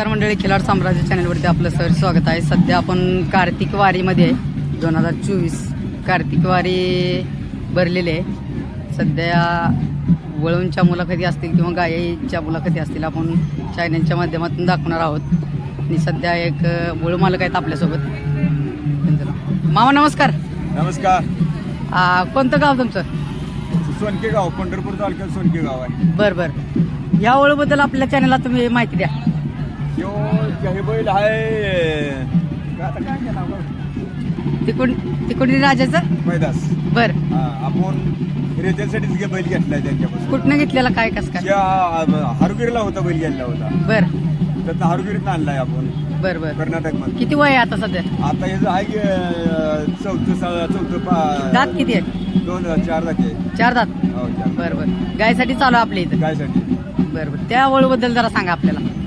नमस्कार मंडळी खिलाड साम्राज्य चॅनलवरती आपलं सर स्वागत आहे. सध्या आपण कार्तिक वारीमध्ये आहे. दोन हजार चोवीस कार्तिक वारी भरलेली आहे. सध्या वळूंच्या मुलाखती असतील किंवा गायीच्या मुलाखती असतील आपण चॅनलच्या माध्यमातून दाखवणार आहोत. आणि सध्या एक वळू मालक आहेत आपल्यासोबत. मामा नमस्कार. नमस्कार. कोणतं गाव तुमचं? सोनके गाव पंढरपूर तालुक्यात सोनके गाव आहे. बरं बरं. या वळूबद्दल आपल्या चॅनलला तुम्ही माहिती द्या. यो काही बैल आहे आता काय केलं आपण? तिकडून तिकडून राजाचं? मैदास. बरं. हा, आपण रेत्यासाठीच घे बैल घेतलाय त्यांच्यापासून. कुठनं घेतलेला काय कसं काय? त्या हारुगिरीला होता बैल घ्यायला होता. बर. तर हारुगिरीत आणलाय आपण. बर बर. कर्नाटकमध्ये किती वय आहे आता सध्या? आता हे आहे की, अं, चौथं सा- चौथं पा- दात किती आहे दोन चार दात आहे. चार दात? हो चार बर बर. गायसाठी चालू आहे आपल्या इथं. गायसाठी. बर बर. त्या वळूबद्दल जरा सांगा आपल्याला.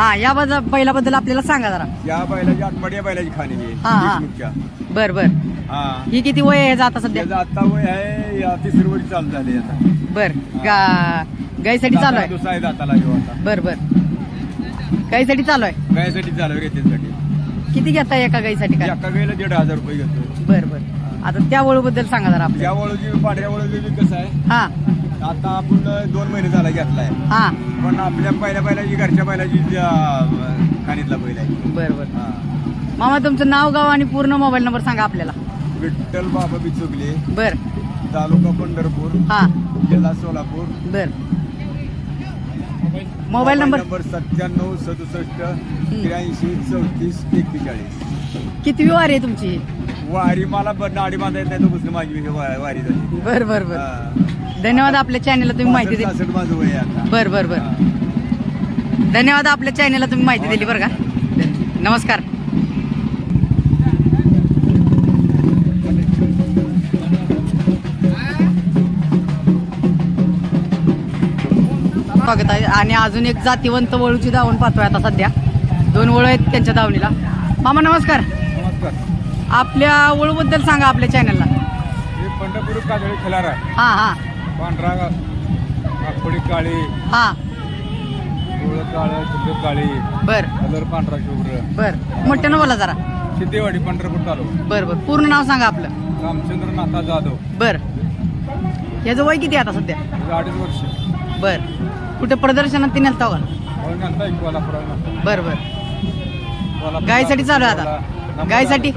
हा या बद्दल बैलाबद्दल आपल्याला सांगा जरा. या बैलाची आठवडी या बैलाची खाणी आहे हा, हा. देशमुखच्या. बर बर. हा. ही किती वय आहे आता सध्या? त्याचं आता वय आहे या तिसरी वरी चालू झाली आता. बर. गा गायसाठी चालू आहे? दुसरा आहे दाताला आता. बर बर. गायसाठी चालू आहे? गायसाठी चालू आहे रेतीसाठी किती घेताय एका गायसाठी? काय एका गायला दीड हजार रुपये घेतो बर बर. आता त्या वळूबद्दल सांगा जरा आपल्याला. या वळूची पांढऱ्या वळूची बी कसं आहे? हा. आता आपण दोन महिने झाला घेतलाय. हा. पण आपल्या पहिल्या बैलाची घरच्या अं, खाणीतला बैल आहे. बर बर. हा. मामा तुमचं नाव गाव आणि पूर्ण मोबाईल नंबर सांगा आपल्याला. विठ्ठल बाबा बिचुकले. बर. तालुका पंढरपूर. हा. जिल्हा सोलापूर. बर. Mobile number? नंबर सत्त्याण्णव सदुसष्ट त्र्याऐंशी चौतीस एक्केचाळीस. किती वारी आहे तुमची? वारी मला ब- नाडी बांधा येत नाही तो माझी वारी झाली. बर बर बर. धन्यवाद आपल्या चॅनलला तुम्ही माहिती दिली. पासष्ट माझं वय आहे आता. बर बर बर. धन्यवाद आपल्या चॅनलला तुम्ही माहिती दिली बरं का. नमस्कार. स्वागत आहे आणि अजून एक जातीवंत वळूची धावण पाहतोय आता सध्या. दोन वळू आहेत त्यांच्या धावणीला मामा नमस्कार. आपल्या वळूबद्दल सांगा आपल्या चॅनलला हे पंढरपूर काजळी खिलार आहे हां हां. पांढरा आखोडी काळी हां. डोळं काळं काळी बर. कलर पांढरा शुभ्र. बर. मोठ्यानं बोला जरा. सिद्धेवाडी पंढरपूर तालुका. बर बर. पूर्ण नाव सांगा आपलं. रामचंद्र नाथा जाधव. बर. याचं वय किती आता सध्या? अडीच वर्ष. बर. कुठे प्रदर्शनात ती नेलता का? म्हणून आणता एक कोल्हापुरात बर बर. कोल्हापूर गायसाठी चालू आहे आता. नंबर गायसाठी.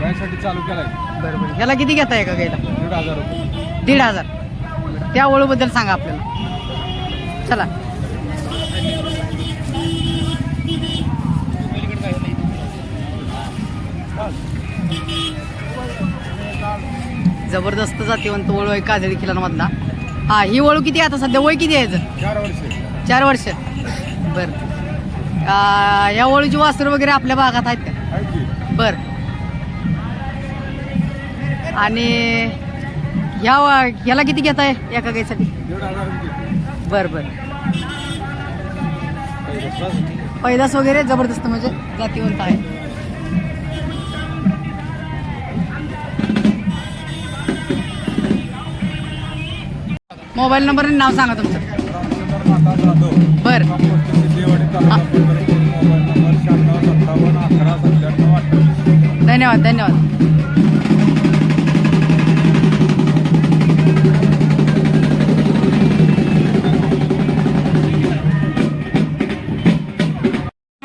गायसाठी चालू केलाय. बर बर याला किती घेताय का गायला दीड हजार रुपये. दीड हजार. त्या वळूबद्दल सांगा आपल्याला. चला. जबरदस्त जातीवंत वळू आहे काजळी किल्लामधला हा ही वळू किती आहे आता सध्या? वय किती आहे याचं? चार वर्ष. चार वर्ष. बर. या वळूची वासर वगैरे आपल्या भागात आहेत का? आहे की. बर. आणि ह्या ह्याला किती घेताय? एका गाईसाठी बर बर. पैदास वगैरे जबरदस्त म्हणजे जातीवंत आहे. मोबाईल नंबर आणि नाव सांगा तुमचं. बर. कंपोस्ट सिद्धेवाडी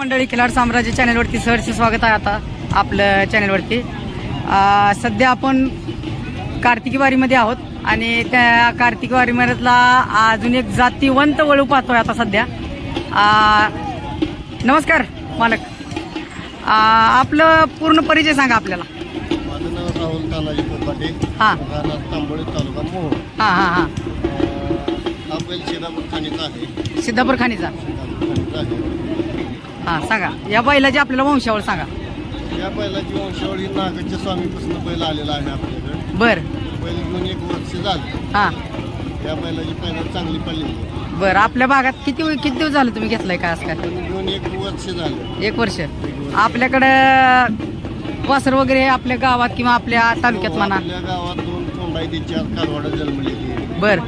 मंडळी खिलाड साम्राज्य चॅनलवरती सहर्ष स्वागत आहे आता आपलं चॅनलवरती. सध्या आपण कार्तिकी वारीमध्ये आहोत आणि त्या कार्तिकी वारीमधला अजून एक जातीवंत वळू पाहतोय आता सध्या. नमस्कार मालक. आपलं पूर्ण परिचय सांगा आपल्याला. माझं नाव राहुल तानाजी पोपाटे हां. राहणार तांबोळी तालुका मोहोळ. हां हां हां. हा बैल खाणीचा आहे. सिद्धापूर खाणीचा. खाणीचा आहे. हां सांगा. या बैलाची आपल्याला वंशावळ सांगा. या बैलाची वंशावळी नागाच्या स्वामीपासून बैल आलेला आहे आपल्याकडे. बर. बैल घेऊन एक वर्ष झालं. हां. या बैलाची पहिला चांगली पडली बर आपल्या भागात किती किती दिवस झालं तुम्ही घेतलाय का असं काय? घेऊन एक वर्ष झालं. एक वर्ष. आपल्याकडं वासर वगैरे आपल्या गावात किंवा आपल्या तालुक्यात म्हणा? आपल्या गावात दोन ती चार कारवाडा जन्मलेली बर.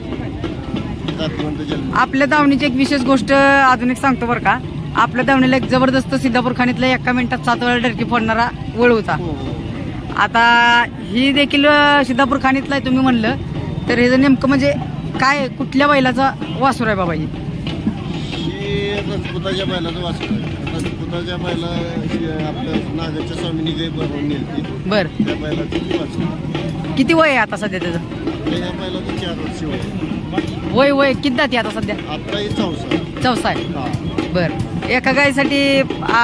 जातीवंत जन्म? आपल्या दावणीची एक विशेष गोष्ट अजून एक सांगतो बरं का. आपल्या दावणीला एक जबरदस्त सिद्धापूर खाणीतला एका मिनिटात सात वेळा डरकी फोडणारा वळ होता. हो हो. आता ही देखील सिद्धापूर खाणीतला आहे तुम्ही म्हणलं तर हे नेमकं म्हणजे काय कुठल्या बैलाचा वासूर आहे बाबाजी ही? बैलाचं वाचलं आहे. बैला आपल्या नागाच्या स्वामीनी गाई बनवून नेलती बर. त्या बैलाचं किती वय आहे आता सध्या त्याचं? त्या बैलाचं चार वर्ष वय वय वय किती जाती आता सध्या? आता चौसा चौसा आहे बर. एका गायीसाठी आ,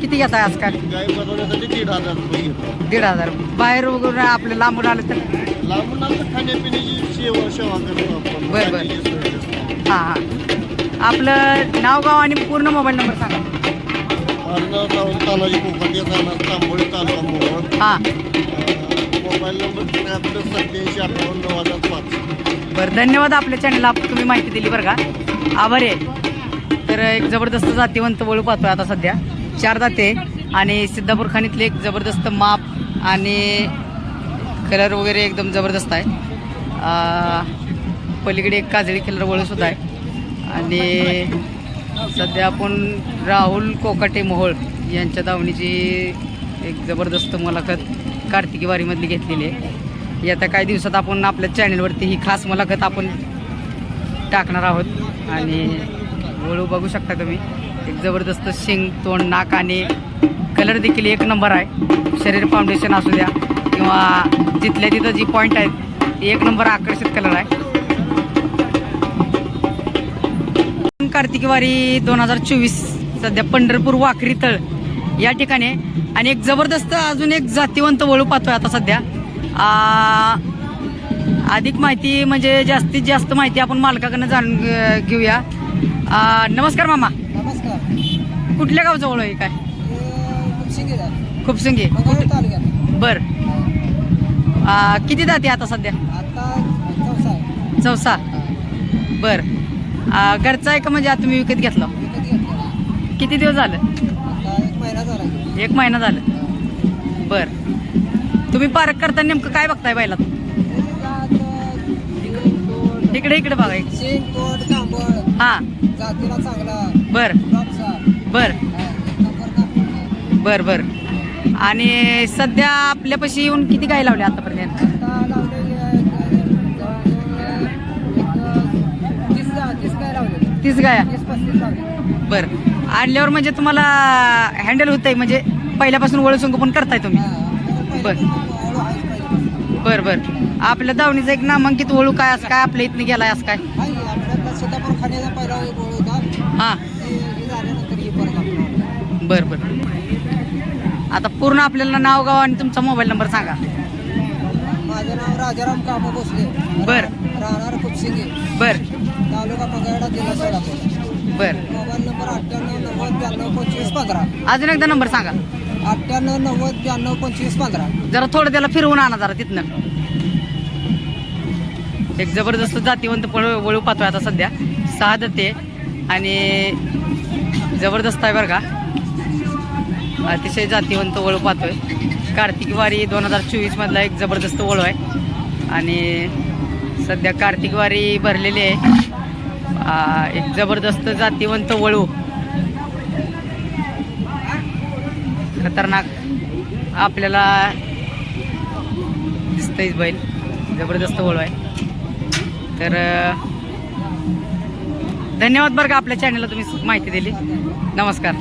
किती घेत आहे आजकाल? गाय बनवण्यासाठी दीड हजार रुपये घेतो. दीड हजार. बाहेर वगैरे आपले लांबून आलं तर? लांबून आता खाण्यापिण्याची सेवा सेवा करतो आपण. बरं, बरं. गाडीची सोय करतो. हां हां. आपलं नाव गाव आणि पूर्ण मोबाईल नंबर सांगा. कोकाटे राहणार तांबोळी तालुका मोहोळ हां. अं, मोबाईल नंबर त्र्याहत्तर सत्याऐंशी अठ्ठावन्न नऊ हजार पाच. बरं धन्यवाद आपल्या चॅनलला तुम्ही माहिती दिली बरं का. आभारी आहे. तर एक जबरदस्त जातीवंत वळू पाहतो आता सध्या. चार जाते आणि सिद्धापूर खाणीतले एक जबरदस्त माप आणि कलर वगैरे एकदम जबरदस्त आहे. पलीकडे एक काजळी कलर वळूसुद्धा आहे. आणि सध्या आपण राहुल कोकाटे मोहोळ यांच्या दावणीची एक जबरदस्त मुलाखत कार्तिकी वारीमधली घेतलेली आहे. येत्या काही दिवसात आपण आपल्या चॅनलवरती ही खास मुलाखत आपण टाकणार आहोत. आणि वळू बघू शकता तुम्ही. एक जबरदस्त शिंग तोंड नाक आणि कलर देखील एक नंबर आहे. शरीर फाउंडेशन असू द्या किंवा जिथल्या तिथं जी पॉईंट आहेत ते एक नंबर आकर्षित कलर आहे. कार्तिकवारी दोन हजार चोवीस सध्या पंढरपूर वाखरी तळ या ठिकाणी. आणि एक जबरदस्त अजून एक जातीवंत वळू पाहतोय आता सध्या. अधिक माहिती म्हणजे जास्तीत जास्त माहिती आपण मालकाकडनं जाणून घेऊया. आ, नमस्कार मामा. नमस्कार. कुठल्या गावचं वळू आहे काय? शिंगे खूप संगी तालुक्यात. बर. आ, किती जाती आता सध्या? चौसा बर. आ, घरचा आहे का म्हणजे आता तुम्ही विकत घेतला. किती दिवस झालं? आता एक महिना झाला. एक महिना झालं. बर. तुम्ही पार्क करताना नेमकं काय बघताय बैलात? इकडे इकडे बघा. शेंग हा. जातीला चांगला. बर. बर. बर बर. आणि सध्या आपल्यापाशी येऊन किती गाय लावल्या आतापर्यंत? आहे, तीस लावले गाया लावले बर. आणल्यावर म्हणजे तुम्हाला हँडल होतंय म्हणजे पहिल्यापासून वळू संगोपन करताय तुम्ही? बर. बर बर. आपल्या दावणीचा एक नामांकित वळू काय असं काय आपल्या इथनं गेलाय असं काय? हा. बर बर. आता पूर्ण आपल्याला नाव गाव आणि तुमचा मोबाईल नंबर सांगा. माझं नाव राजाराम कामो भोसले. बर. राहणार खुपसिंगे बर. तालुका पगडा जिल्हा सोलापूर. बर. मोबाईल नंबर अठ्ठ्याण्णव नव्वद ब्याण्णव पंचवीस पंधरा. अजून एकदा नंबर सांगा. अठ्ठ्याण्णव नव्वद ब्याण्णव पंचवीस पंधरा. जरा थोडं त्याला फिरवून आणा जरा तिथनं. एक जबरदस्त जातीवंत पण वळू पाहतोय आता सध्या. सहा दत्ते आणि जबरदस्त आहे बरं का. अतिशय जातीवंत वळू पाहतोय. कार्तिक वारी दोन हजार चोवीसमधला एक जबरदस्त वळू आहे. आणि सध्या कार्तिक वारी भरलेली आहे. एक जबरदस्त जातीवंत वळू. खतरनाक आपल्याला दिसतंय बैल. जबरदस्त वळू आहे. तर धन्यवाद बरं का आपल्या चॅनलला तुम्ही माहिती दिली. नमस्कार.